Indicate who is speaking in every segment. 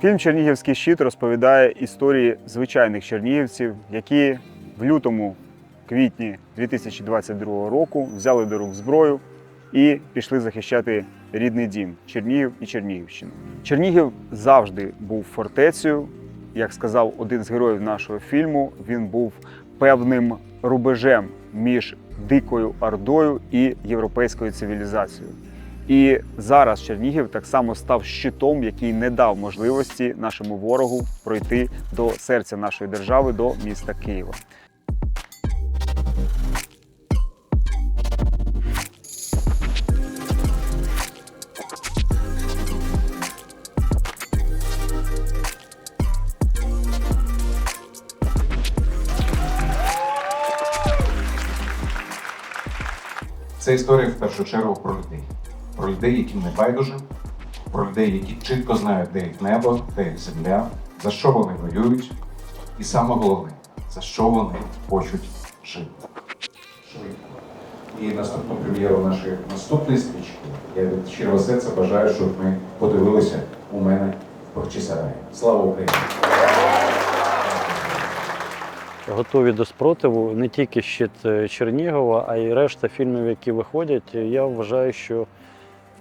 Speaker 1: Фільм Чернігівський щит розповідає історії звичайних чернігівців, які в лютому квітні 2022 року взяли до рук зброю і пішли захищати рідний дім Чернігів і Чернігівщину. Чернігів завжди був фортецею. Як сказав один з героїв нашого фільму, він був певним рубежем між дикою ордою і європейською цивілізацією. І зараз Чернігів так само став щитом, який не дав можливості нашому ворогу пройти до серця нашої держави, до міста Києва.
Speaker 2: Це історія в першу чергу про людей. Про людей, яким не байдуже, про людей, які чітко знають, де їх небо, де їх земля, за що вони воюють, і саме головне, за що вони хочуть жити. І наступну прем'єру нашої наступної стрічки я від щирого серця бажаю, щоб ми подивилися у мене в Бахчисараї. Слава Україні!
Speaker 3: готові до спротиву не тільки щит е, Чернігова, а й решта фільмів, які виходять. Я вважаю, що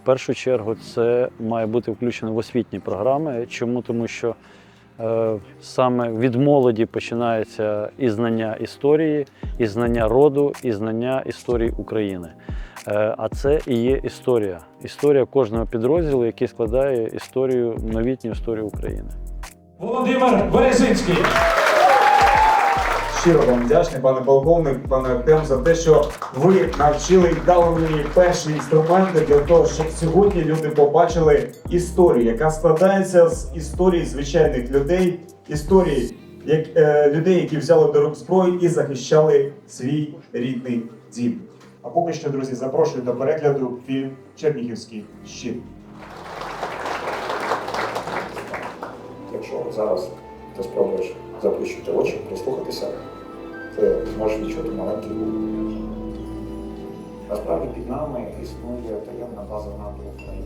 Speaker 3: в першу чергу це має бути включено в освітні програми. Чому? Тому що е, саме від молоді починається і знання історії, і знання роду, і знання історії України. Е, а це і є історія. Історія кожного підрозділу, який складає історію, новітню історію України.
Speaker 4: Володимир Березинський.
Speaker 5: Щиро вам вдячний, пане полковник, пане Артем, за те, що ви навчили і дали мені перші інструменти для того, щоб сьогодні люди побачили історію, яка складається з історії звичайних людей, історії як, е, людей, які взяли до рук зброю і захищали свій рідний дім. А поки що, друзі, запрошую до перегляду фільм Чернігівський щит.
Speaker 6: Якщо зараз ти спробуєш заплющити очі, прислухатися, ти зможеш відчути маленький гул. Насправді під нами існує таємна база НАТО України.